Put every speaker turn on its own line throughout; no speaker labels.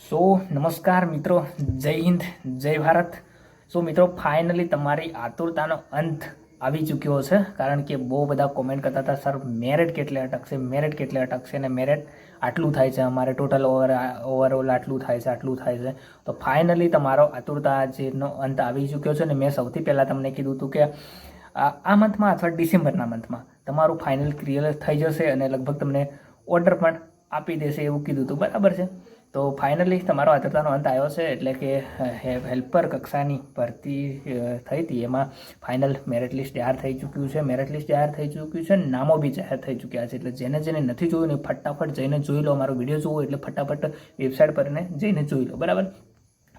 સો નમસ્કાર મિત્રો, જય હિન્દ, જય ભારત. સો મિત્રો ફાઇનલી તમારી આતુરતાનો અંત આવી ચૂક્યો છે, કારણ કે બહુ બધા કોમેન્ટ કરતા હતા સર મેરેટ કેટલે અટકશે મેરેટ કેટલે અટકશે અને મેરેટ આટલું થાય છે, અમારે ટોટલ ઓવર ઓવરઓલ આટલું થાય છે, આટલું થાય છે. તો ફાઇનલી તમારો આતુરતા જેનો અંત આવી ચૂક્યો છે ને મેં સૌથી પહેલાં તમને કીધું હતું કે આ આ મંથમાં અથવા ડિસેમ્બરના મંથમાં તમારું ફાઇનલ ક્લિયર થઈ જશે અને લગભગ તમને ઓર્ડર પણ આપી દેશે એવું કીધું હતું બરાબર છે? તો ફાઇનલી તમારો આતુરતાનો અંત આવ્યો છે એટલે કે હેલ્પર કક્ષાની ભરતી થઈ હતી. એમાં ફાઇનલ મેરિટ લિસ્ટ જાહેર થઈ ચૂક્યું છે. મેરિટ લિસ્ટ જાહેર થઈ ચૂક્યું છે. નામો બી જાહેર થઈ ચૂક્યા છે. એટલે જેને જેને નથી જોયું ને ફટાફટ જઈને જોઈ લો અમારો વીડિયો જોવો એટલે ફટાફટ વેબસાઇટ પરને જઈને જોઈ લો. બરાબર?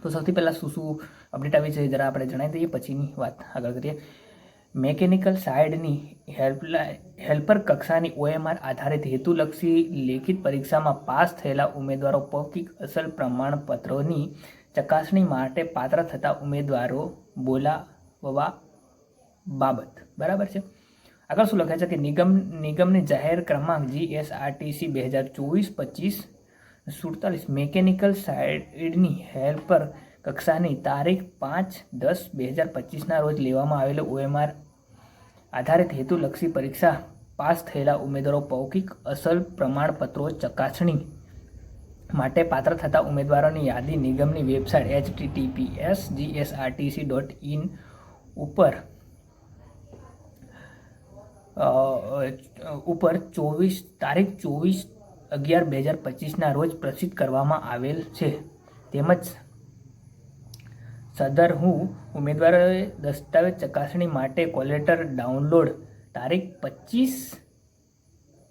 તો સૌથી પહેલાં શું શું અપડેટ આવી છે જરા આપણે જણાવી દઈએ. પછીની વાત આગળ કરીએ. મેકેનિકલ સાઇડની હેલ્પલાઇન હેલ્પર કક્ષાની ઓએમઆર આધારિત હેતુલક્ષી લેખિત પરીક્ષામાં પાસ થયેલા ઉમેદવારો પૌકિક અસલ પ્રમાણપત્રોની ચકાસણી માટે પાત્ર થતા ઉમેદવારો બોલાવવા બાબત. બરાબર છે? આગળ શું લખાય છે કે નિગમ, નિગમની જાહેર ક્રમાંક જીએસઆરટીસી બે હજાર ચોવીસ પચીસ સુડતાલીસ. મેકેનિકલ સાઇડની હેલ્પર કક્ષાની તારીખ પાંચ દસ બે હજાર પચીસના રોજ લેવામાં આવેલો ઓએમઆર આધારિત હેતુલક્ષી પરીક્ષા પાસ થયેલા ઉમેદવારો પૌકિક અસલ પ્રમાણપત્રો ચકાસણી માટે પાત્ર થતા ઉમેદવારોની યાદી નિગમની website H TTPS GSRTC dot in ઉપર ઉપર ચોવીસ, તારીખ ચોવીસ અગિયાર બે હજાર પચીસના રોજ પ્રસિદ્ધ કરવામાં આવેલ છે. તેમજ સદર હું ઉમેદવારોએ દસ્તાવેજ ચકાસણી માટે કોલેટર ડાઉનલોડ તારીખ પચીસ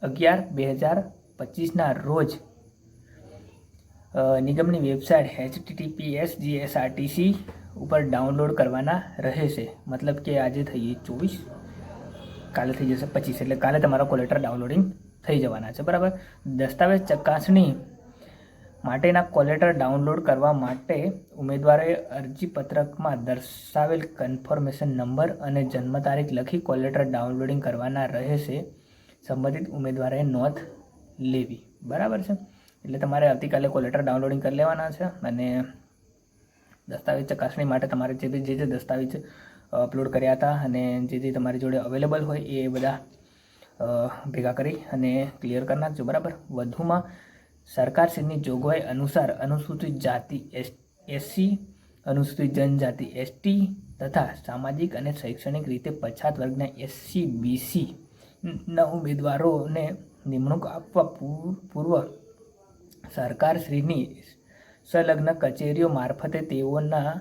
અગિયાર બે હજાર પચીસના રોજ નિગમની વેબસાઇટ એચટીટીપીએસ જીએસઆરટીસી ઉપર ડાઉનલોડ કરવાના રહેશે. મતલબ કે આજે થઈએ ચોવીસ, કાલે થઈ જશે પચીસ, એટલે કાલે તમારો કોલેટર ડાઉનલોડિંગ થઈ જવાના છે, બરાબર? દસ્તાવેજ ચકાસણી માટેના કોલેટર ડાઉનલોડ કરવા માટે ઉમેદવારે અરજીપત્રકમાં દર્શાવેલ કન્ફર્મેશન નંબર અને જન્મ તારીખ લખી કોલેટર ડાઉનલોડિંગ કરવાના રહેશે. સંબંધિત ઉમેદવારે નોંધ લેવી. બરાબર છે? એટલે તમારે આવતીકાલે કોલેટર ડાઉનલોડિંગ કરી લેવાના છે અને દસ્તાવેજ ચકાસણી માટે તમારે જે જે જે દસ્તાવેજ અપલોડ કર્યા હતા અને જે જે તમારી જોડે અવેલેબલ હોય એ બધા ભેગા કરી અને ક્લિયર કરી નાખજો. બરાબર? વધુમાં સરકારશ્રીની જોગવાઈ અનુસાર અનુસૂચિત જાતિ એસ, એસસી, અનુસૂચિત જનજાતિ એસટી તથા સામાજિક અને શૈક્ષણિક રીતે પછાત વર્ગના એસસી, બીસી ના ઉમેદવારોને નિમણૂક આપવા પૂર્વ સરકારશ્રીની સંલગ્ન કચેરીઓ મારફતે તેઓના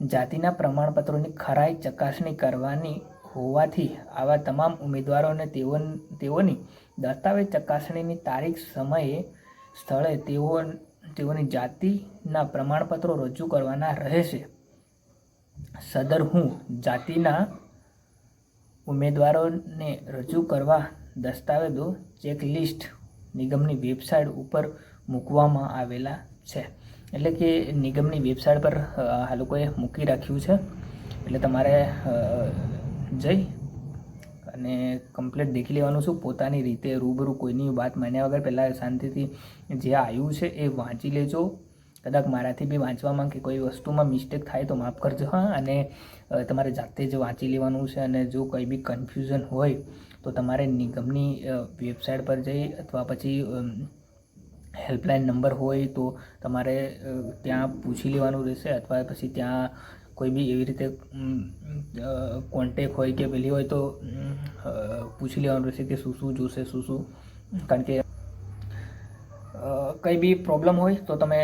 જાતિના પ્રમાણપત્રોની ખરાઈ ચકાસણી કરવાની હોવાથી આવા તમામ ઉમેદવારોને તેઓ તેઓની દસ્તાવેજ ચકાસણીની તારીખ સમયે સ્થળે તેઓ તેઓની જાતિના પ્રમાણપત્રો રજૂ કરવાના રહેશે. સદર હું જાતિના ઉમેદવારોને રજૂ કરવા દસ્તાવેજો ચેકલિસ્ટ નિગમની વેબસાઇટ ઉપર મૂકવામાં આવેલા છે. એટલે કે નિગમની વેબસાઇટ પર આ લોકોએ મૂકી રાખ્યું છે. એટલે તમારે જઈ અને કમ્પ્લીટ દેખી લેવાનું છું પોતાની રીતે રૂબરૂ કોઈની વાત માન્યા વગર પહેલાં શાંતિથી જે આવ્યું છે એ વાંચી લેજો. કદાચ મારાથી બી વાંચવામાં કે કોઈ વસ્તુમાં મિસ્ટેક થાય તો માફ કરજો, હા. અને તમારે જાતે જ વાંચી લેવાનું છે અને જો કંઈ બી કન્ફ્યુઝન હોય તો તમારે નિગમની વેબસાઇટ પર જઈ અથવા પછી હેલ્પલાઇન નંબર હોય તો તમારે ત્યાં પૂછી લેવાનું રહેશે અથવા પછી ત્યાં કોઈ બી એવી રીતે કોન્ટેક હોય કે પેલી હોય તો પૂછી લેવાનું રહેશે કે શું શું જોશે, શું શું. કારણ કે કંઈ બી પ્રોબ્લેમ હોય તો તમે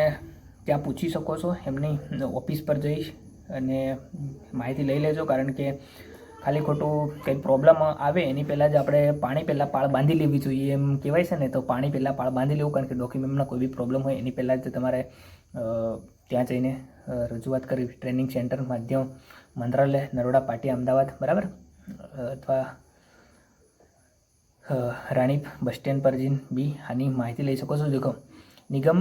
ત્યાં પૂછી શકો છો. એમની ઓફિસ પર જઈશ અને માહિતી લઈ લેજો. કારણ કે ખાલી ખોટું કંઈ પ્રોબ્લેમ આવે, એની પહેલાં જ આપણે પાણી પહેલાં પાળ બાંધી લેવી જોઈએ એમ કહેવાય છે ને, તો પાણી પહેલાં પાળ બાંધી લેવું. કારણ કે ડોક્યુમેન્ટમાં કોઈ બી પ્રોબ્લેમ હોય, એની પહેલાં જ તમારે ત્યાં જઈને રજૂઆત કરવી ટ્રેનિંગ સેન્ટર માધ્યમ મંત્રાલય, નરોડા પાટી અમદાવાદ, બરાબર? અથવા રાણીપ બસ સ્ટેન્ડ પર જઈને બી આની માહિતી લઈ શકો છો જો નિગમ,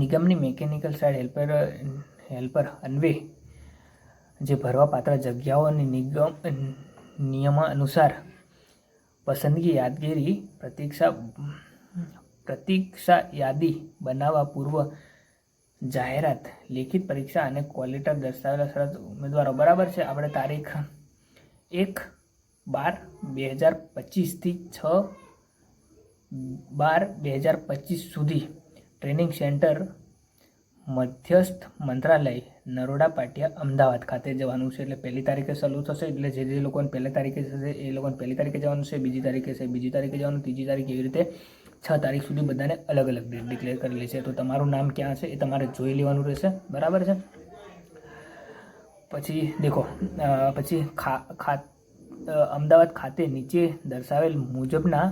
નિગમની મેકેનિકલ સાઇડ હેલ્પર હેલ્પર અન્વે જે ભરવાપાત્ર જગ્યાઓની નિગમ, નિયમ અનુસાર પસંદગી, યાદગીરી, પ્રતીક્ષા પ્રતીક્ષા યાદી બનાવવા પૂર્વ જાહેરાત, લેખિત પરીક્ષા અને ક્વોલિટર દર્શાવેલા શરત ઉમેદવારો. બરાબર છે? આપણે તારીખ એક બાર બે હજાર પચીસથી છ બાર બે હજાર પચીસ સુધી ટ્રેનિંગ સેન્ટર મધ્યસ્થ મંત્રાલય, નરોડા પાટિયા, અમદાવાદ ખાતે જવાનું છે. એટલે પહેલી તારીખે શરૂ થશે, એટલે જે જે લોકોને પહેલી તારીખે થશે એ લોકોને પહેલી તારીખે જવાનું છે, બીજી તારીખે છે, બીજી તારીખે જવાનું, ત્રીજી તારીખ એવી રીતે છ તારીખ સુધી બધાને અલગ અલગ ડેટ ડિક્લેર કરેલી છે. તો તમારું નામ ક્યાં છે એ તમારે જોઈ લેવાનું રહેશે. બરાબર છે? પછી દેખો પછી ખા ખા અમદાવાદ ખાતે નીચે દર્શાવેલ મુજબના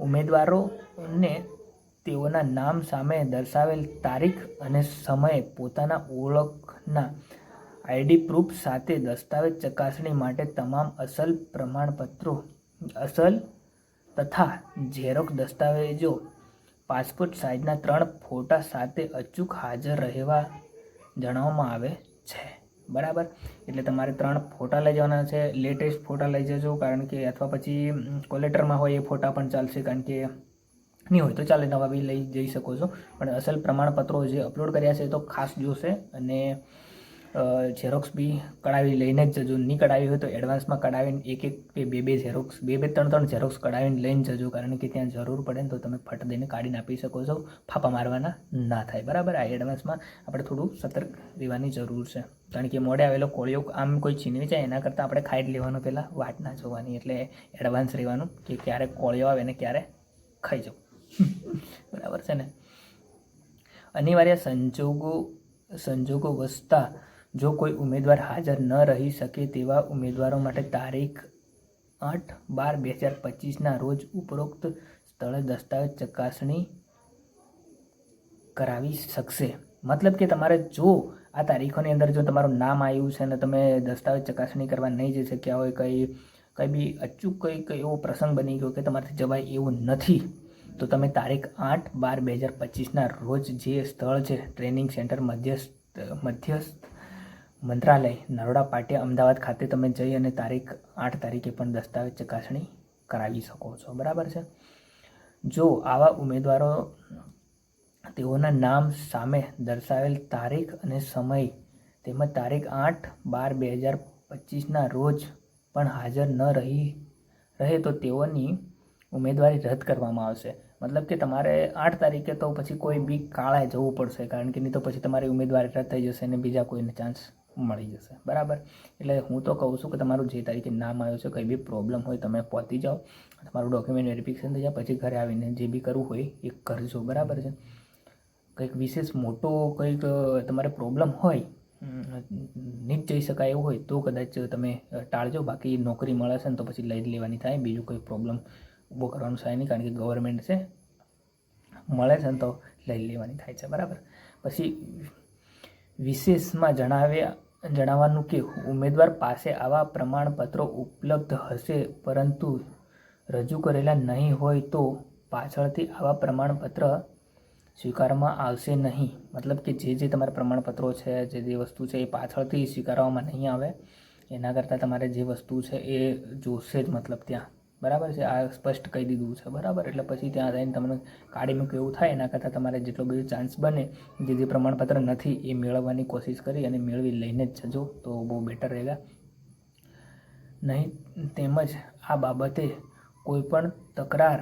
ઉમેદવારોને તેઓના નામ સામે દર્શાવેલ તારીખ અને સમયે પોતાના ઓળખના આઈડી પ્રૂફ સાથે દસ્તાવેજ ચકાસણી માટે તમામ અસલ પ્રમાણપત્રો, અસલ તથા ઝેરોક્ષ દસ્તાવેજો પાસપોર્ટ સાઇઝના ત્રણ ફોટા સાથે અચૂક હાજર રહેવા જણાવવામાં આવે છે. બરાબર? એટલે તમારે ત્રણ ફોટા લઈ જવાના છે. લેટેસ્ટ ફોટા લઈ જજો, કારણ કે અથવા પછી કોલેટરમાં હોય એ ફોટા પણ ચાલશે, કારણ કે નહીં હોય તો ચાલે, નવા બી લઈ જઈ શકો છો. પણ અસલ પ્રમાણપત્રો જે અપલોડ કર્યા છે તો ખાસ જોશે અને ઝેરોક્સ બી કઢાવી, લઈને જ જજો. નહીં કઢાવી હોય તો એડવાન્સમાં કઢાવીને એક એક કે બે બે ઝેરોક્સ બે બે ત્રણ ત્રણ ઝેરોક્સ કઢાવીને લઈને જજો. કારણ કે ત્યાં જરૂર પડે ને તો તમે ફટ દઈને કાઢીને આપી શકો છો. ફાફા મારવાના ના થાય. બરાબર? આ એડવાન્સમાં આપણે થોડું સતર્ક રહેવાની જરૂર છે. કારણ કે મોડે આવેલો કોળિયો આમ કોઈ છીનવી જાય, એના કરતાં આપણે ખાઈ જ લેવાનું પહેલાં વાટ ના જોવાની. એટલે એડવાન્સ રહેવાનું કે ક્યારે કોળિયો આવે ને ક્યારે ખાઈ જાઉં બરાબર છે ને? અનિવાર્ય સંજોગો સંજોગો વસતા જો કોઈ ઉમેદવાર હાજર ન રહી શકે તેવા ઉમેદવારો માટે તારીખ આઠ બાર બે હજાર પચીસના રોજ ઉપરોક્ત સ્થળે દસ્તાવેજ ચકાસણી કરાવી શકશે. મતલબ કે તમારે જો આ તારીખોની અંદર જો તમારું નામ આવ્યું છે અને તમે દસ્તાવેજ ચકાસણી કરવા નહીં જઈ શક્યા હોય, કંઈ કંઈ બી અચૂક કંઈક એવો પ્રસંગ બની ગયો કે તમારાથી જવાય એવું નથી, તો તમે તારીખ આઠ બાર બે હજાર પચીસના રોજ જે સ્થળ છે, ટ્રેનિંગ સેન્ટર મધ્યસ્થ મધ્યસ્થ મંત્રાલય, નરોડા પાટિયા, અમદાવાદ ખાતે તમે જઈ અને તારીખ આઠ તારીખે પણ દસ્તાવેજ ચકાસણી કરાવી શકો છો. બરાબર છે? જો આવા ઉમેદવારો તેઓના નામ સામે દર્શાવેલ તારીખ અને સમય તેમજ તારીખ આઠ બાર બે હજાર પચીસના રોજ પણ હાજર ન રહી, રહે તો તેઓની ઉમેદવારી રદ કરવામાં આવશે. મતલબ કે તમારે આઠ તારીખે તો પછી કોઈ બી કાળાએ જવું પડશે, કારણ કે નહીં તો પછી તમારી ઉમેદવારી રદ થઈ જશે અને બીજા કોઈને ચાન્સ મળી જશે. બરાબર? એટલે હું તો કહું છું કે તમારું જે તારીખે નામ આવ્યું છે, કંઈ બી પ્રોબ્લેમ હોય, તમે પહોંચી જાઓ, તમારું ડોક્યુમેન્ટ વેરિફિકેશન થઈ જાય, પછી ઘરે આવીને જે બી કરવું હોય, એ કરજો. બરાબર છે? કંઈક વિશેષ મોટો કંઈક તમારે પ્રોબ્લેમ હોય નીચ જઈ શકાય એવું હોય, તો કદાચ તમે ટાળજો. બાકી નોકરી મળે છે ને તો પછી લઈ જ લેવાની થાય. બીજું કોઈ પ્રોબ્લેમ ઊભો કરવાનું થાય નહીં, કારણ કે ગવર્મેન્ટ છે, મળે છે ને તો લઈ લેવાની થાય છે. બરાબર? પછી વિશેષમાં જણાવ્યા, જણાવવાનું કે ઉમેદવાર પાસે આવા પ્રમાણપત્રો ઉપલબ્ધ હશે, પરંતુ રજૂ કરેલા નહીં હોય તો પાછળથી આવા પ્રમાણપત્ર સ્વીકારવામાં આવશે નહીં. મતલબ કે જે જે તમારા પ્રમાણપત્રો છે, જે જે વસ્તુ છે એ પાછળથી સ્વીકારવામાં નહીં આવે. એના કરતાં તમારે જે વસ્તુ છે એ જોશે જ મતલબ ત્યાં. બરાબર છે? આ સ્પષ્ટ કહી દીધું છે. બરાબર? એટલે પછી ત્યાં જઈને તમને કાઢી મૂક્યું એવું થાય, એના કરતાં તમારે જેટલો બધો ચાન્સ બને, જે જે પ્રમાણપત્ર નથી, એ મેળવવાની કોશિશ કરી અને મેળવી લઈને જ જજો, તો બહુ બેટર રહેગા. નહીં, તેમજ આ બાબતે કોઈ પણ તકરાર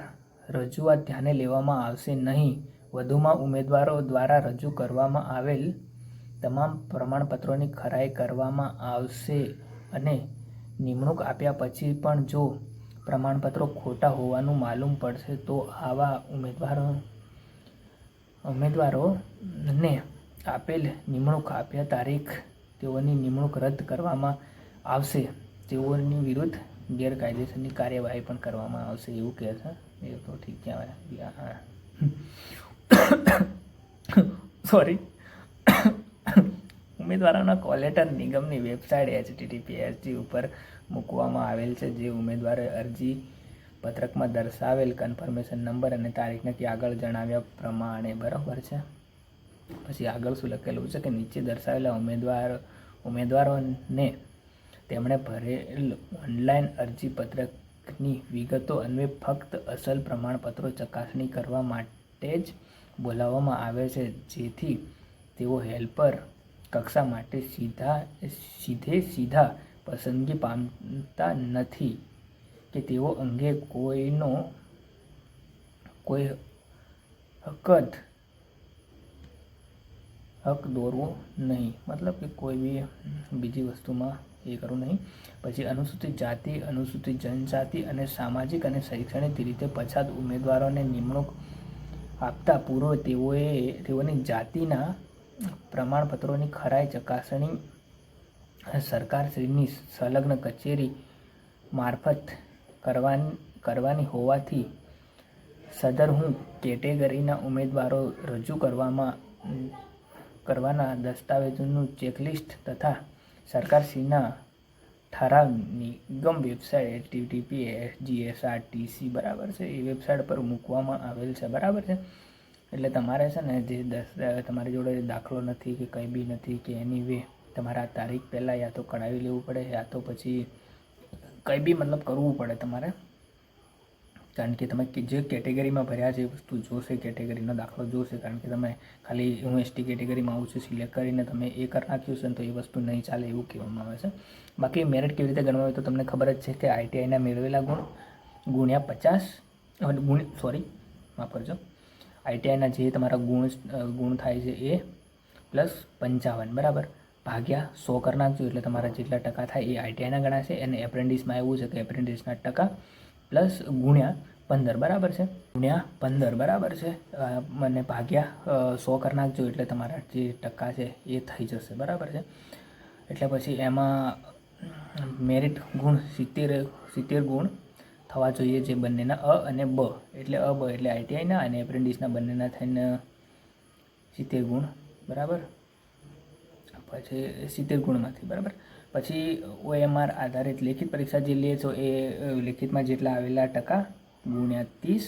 રજૂઆત ધ્યાને લેવામાં આવશે નહીં. વધુમાં ઉમેદવારો દ્વારા રજૂ કરવામાં આવેલ તમામ પ્રમાણપત્રોની ખરાઈ કરવામાં આવશે અને નિમણૂક આપ્યા પછી પણ જો પ્રમાણપત્રો ખોટા હોવાનું માલુમ પડશે તો આવા ઉમેદવારો, ઉમેદવારોને આપેલ નિમણૂક આપ્યા તારીખ તેઓની નિમણૂક રદ કરવામાં આવશે. તેઓની વિરુદ્ધ ગેરકાયદેસરની કાર્યવાહી પણ કરવામાં આવશે એવું કહે છે. એ તો ઠીક કહેવાય સોરી ઉમેદવારોના કોલેટર નિગમની વેબસાઇટ એચટીટીપીએસજી ઉપર મૂકવામાં આવેલ છે. જે ઉમેદવારે અરજી પત્રકમાં દર્શાવેલ કન્ફર્મેશન નંબર અને તારીખ નક્કી આગળ જણાવ્યા પ્રમાણે બરાબર છે. પછી આગળ શું લખેલું છે કે નીચે દર્શાવેલા ઉમેદવાર, ઉમેદવારોને તેમણે ભરેલ ઓનલાઈન અરજી પત્રકની વિગતો અન્વે ફક્ત અસલ પ્રમાણપત્રો ચકાસણી કરવા માટે જ બોલાવવામાં આવે છે. જેથી તેઓ હેલ્પર કક્ષા માટે સીધા, સીધે સીધા પસંદગી પામતા નથી કે તેઓ અંગે કોઈનો, કોઈ હકત હક દોરવો નહીં. મતલબ કે કોઈ બી બીજી વસ્તુમાં એ કરવું નહીં. પછી અનુસૂચિત જાતિ, અનુસૂચિત જનજાતિ અને સામાજિક અને શૈક્ષણિક રીતે પછાત ઉમેદવારોને નિમણૂક આપતા પૂર્વે તેઓએ, તેઓની જાતિના પ્રમાણપત્રોની ખરાઈ ચકાસણી સરકારશ્રીની સંલગ્ન કચેરી મારફત કરવાની કરવાની હોવાથી સદર હું કેટેગરીના ઉમેદવારો રજૂ કરવામાં, કરવાના દસ્તાવેજોનું ચેકલિસ્ટ તથા સરકારશ્રીના ઠરાવ નિગમ વેબસાઇટ ટીટીપી જીએસઆરટીસી બરાબર છે. એ વેબસાઇટ પર મૂકવામાં આવેલ છે. બરાબર છે? એટલે તમારે છે ને જે દસ, તમારી જોડે દાખલો નથી કે કંઈ બી નથી કે એની વે તમારે આ તારીખ પહેલાં યા તો કઢાવી લેવું પડે, યા તો પછી કંઈ બી મતલબ કરવું પડે તમારે. કારણ કે તમે જે કેટેગરીમાં ભર્યા છે એ વસ્તુ જોશે, કેટેગરીનો દાખલો જોશે. કારણ કે તમે ખાલી હું એસટી કેટેગરીમાં આવું છું, સિલેક્ટ કરીને તમે એ કરી નાખ્યું છે તો એ વસ્તુ નહીં ચાલે એવું કહેવામાં આવે છે. બાકી મેરિટ કેવી રીતે ગણવા હોય તો તમને ખબર જ છે કે આઈટીઆઈના મેળવેલા ગુણ, ગુણ્યા પચાસ ગુણ, સોરી, માફ કરજો. આઈટીઆઈના જે તમારા ગુણ ગુણ થાય છે એ પ્લસ પંચાવન, બરાબર. ભાગ્યા સો કરી નાખજો એટલે તમારા જેટલા ટકા થાય એ આઈટીઆઈના ગણાશે અને એપ્રેન્ટિસમાં એવું છે કે એપ્રેન્ટિસના ટકા પ્લસ ગુણ્યા પંદર, બરાબર છે? ગુણ્યા પંદર, બરાબર છે? મને ભાગ્યા સો કરી નાખજો એટલે તમારા જે ટકા છે એ થઈ જશે, બરાબર છે? એટલે પછી એમાં મેરિટ ગુણ સિત્તેર સિત્તેર ગુણ થવા જોઈએ જે બંનેના અ અને બ. એટલે અ, બ એટલે આઈટીઆઈના અને એપ્રેન્ટિસના બંનેના થઈને સિત્તેર ગુણ, બરાબર? પછી સિત્તેર ગુણમાંથી, બરાબર? પછી ઓએમઆર આધારિત લેખિત પરીક્ષા જે લે છો એ લેખિતમાં જેટલા આવેલા ટકા, ગુણ્યા ત્રીસ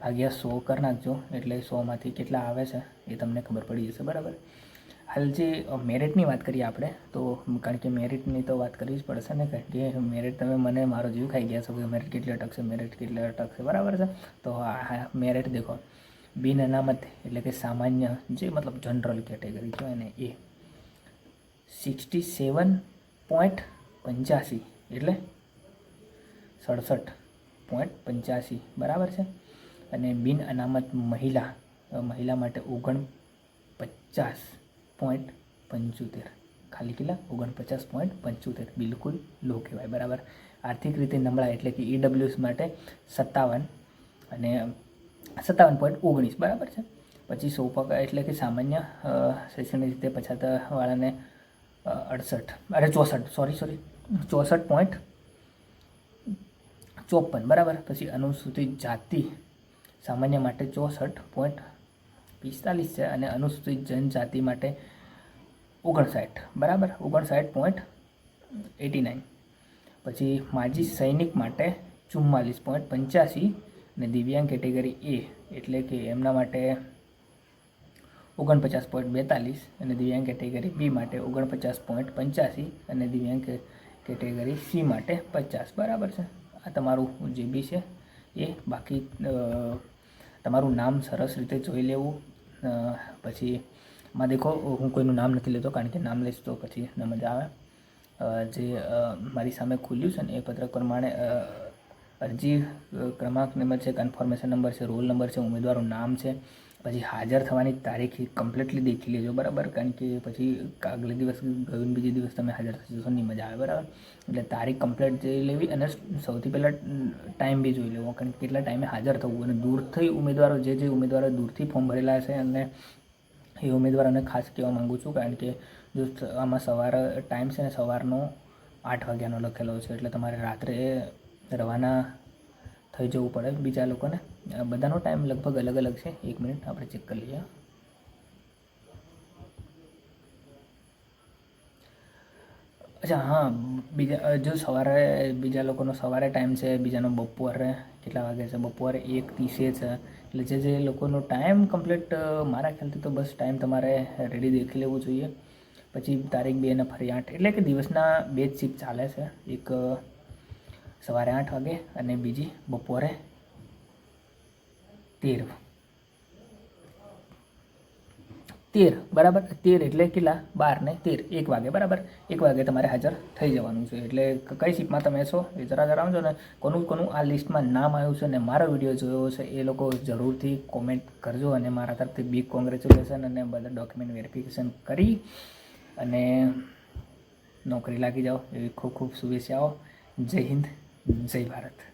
ભાગ્યા સો કરી નાખજો. એટલે સોમાંથી કેટલા આવે છે એ તમને ખબર પડી જશે, બરાબર? હાલ જે મેરિટની વાત કરીએ આપણે, તો કારણ કે મેરિટની તો વાત કરવી જ પડશે ને કે મેરિટ તમે મને મારો જીવ ખાઈ ગયા છો કે મેરિટ કેટલી અટકશે મેરિટ કેટલી અટકશે બરાબર છે? તો હા મેરિટ દેખો. બિન અનામત એટલે કે સામાન્ય જે મતલબ જનરલ કેટેગરી કહેવાય ને એ. સિક્સટી સેવન પોઈન્ટ પંચ્યાસી એટલે સડસઠ પોઈન્ટ પંચ્યાસી બરાબર છે? અને બિન અનામત મહિલા મહિલા માટે ઓગણ પચાસ પોઈન્ટ પંચોતેર. ખાલી કેટલા? ઓગણપચાસ પોઈન્ટ પંચોતેર. બિલકુલ લો કહેવાય, બરાબર? આર્થિક રીતે નબળા એટલે કે ઈડબ્લ્યુએસ માટે સત્તાવન અને સત્તાવન પોઈન્ટ ઓગણીસ, બરાબર છે? પછી સો પકા એટલે કે સામાન્ય શૈક્ષણિક રીતે પછાતવાળાને અડસઠ. અરે ચોસઠ. સોરી સોરી ચોસઠ પોઈન્ટ ચોપન. બરાબર? પછી અનુસૂચિત જાતિ સામાન્ય માટે ચોસઠ પોઈન્ટ પિસ્તાલીસ છે અને અનુસૂચિત જનજાતિ માટે ઓગણસાઠ. બરાબર? ઓગણસાઠ પોઈન્ટ એટી નાઇન. પછી માજી સૈનિક માટે ચુમ્માલીસ પોઈન્ટ પંચ્યાસી અને દિવ્યાંગ કેટેગરી એ. એટલે કે એમના માટે ઓગણપચાસ પોઈન્ટ બેતાલીસ અને દિવ્યાંગ કેટેગરી બી માટે ઓગણપચાસ પોઈન્ટ પંચ્યાસી અને દિવ્યાંગ કેટેગરી સી માટે પચાસ. બરાબર છે? આ તમારું જે બી છે એ બાકી તમારું નામ સરસ રીતે જોઈ લેવું. પછી માં દેખો, હું કોઈનું નામ નથી લેતો કારણ કે નામ લઈશ તો પછી ન મજા આવે. જે મારી સામે ખુલ્યું છે ને એ પત્રક પ્રમાણે અરજી ક્રમાંક નંબર છે કન્ફર્મેશન નંબર છે રોલ નંબર છે, ઉમેદવારનું નામ છે પછી હાજર થવાની તારીખ કમ્પ્લીટલી દેખી લેજો, બરાબર? કારણ કે પછી આગલે દિવસ ગયું બીજે દિવસ તમે હાજર થઈ જશો નહીં મજા આવે, બરાબર? એટલે તારીખ કમ્પ્લીટ જોઈ લેવી અને સૌથી પહેલાં ટાઈમ બી જોઈ લેવો, કારણ કે કેટલા ટાઈમે હાજર થવું અને દૂરથી ઉમેદવારો, જે જે ઉમેદવારો દૂરથી ફોર્મ ભરેલા છે અને એ ઉમેદવારોને ખાસ કહેવા માગું છું, કારણ કે જો આમાં સવારે ટાઈમ છે ને સવારનો આઠ વાગ્યાનો લખેલો છે, એટલે તમારે રાત્રે રવાના થઈ જવું પડે બીજા લોકોને. બધાનો ટાઈમ લગભગ અલગ અલગ છે. એક મિનિટ આપણે ચેક કરી લઈએ. અચ્છા, હા, બીજા જો સવારે, બીજા લોકોનો સવારે ટાઈમ છે, બીજાનો બપોરે કેટલા વાગે છે? બપોરે એક ત્રીસે છે. એટલે જે જે લોકોનો ટાઈમ કમ્પ્લીટ મારા ખ્યાલથી તો બસ ટાઈમ તમારે રેડી દેખી લેવું જોઈએ. પછી તારીખ બે અને ફરી આઠ. એટલે કે દિવસના બે જ ચાલે છે. એક સવારે આઠ વાગે અને બીજી બપોરે તેર. તેર, બરાબર? તેર એટલે કેટલા? બાર ને તેર. એક વાગે, બરાબર? એક વાગે તમારે હાજર થઈ જવાનું છે. એટલે કઈ સીટમાં તમે છો? એ જરા જણાવજો ને. કોનું કોનું આ લિસ્ટમાં નામ આવ્યું છે અને મારો વીડિયો જોયો છે, એ લોકો જરૂરથી કોમેન્ટ કરજો અને મારા તરફથી બિગ કોંગ્રેચ્યુલેશન અને બધા ડોક્યુમેન્ટ વેરિફિકેશન કરી અને નોકરી લાગી જાઓ. એવી ખૂબ ખૂબ શુભેચ્છાઓ. જય હિન્દ, જય ભારત.